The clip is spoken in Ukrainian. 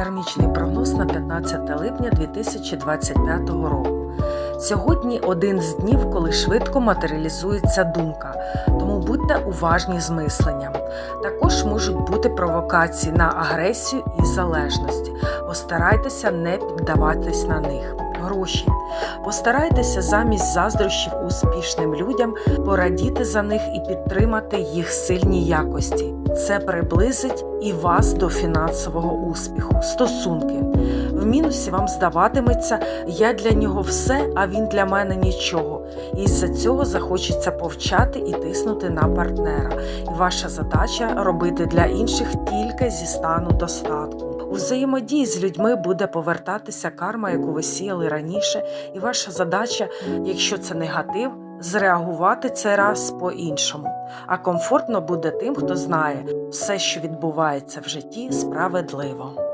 Кармічний прогноз на 15 липня 2025 року. Сьогодні один з днів, коли швидко матеріалізується думка, тому будьте уважні з мисленням. Також можуть бути провокації на агресію і залежності. Постарайтеся не піддаватись на них. Гроші. Постарайтеся замість заздрощів успішним людям порадіти за них і підтримати їх сильні якості. Це приблизить і вас до фінансового успіху. Стосунки. В мінусі вам здаватиметься, я для нього все, а він для мене нічого. І з-за цього захочеться повчати і тиснути на партнера. І ваша задача робити для інших тільки зі стану достатку. У взаємодії з людьми буде повертатися карма, яку ви сіяли раніше, і ваша задача, якщо це негатив, зреагувати це раз по-іншому. А комфортно буде тим, хто знає, все, що відбувається в житті, справедливо.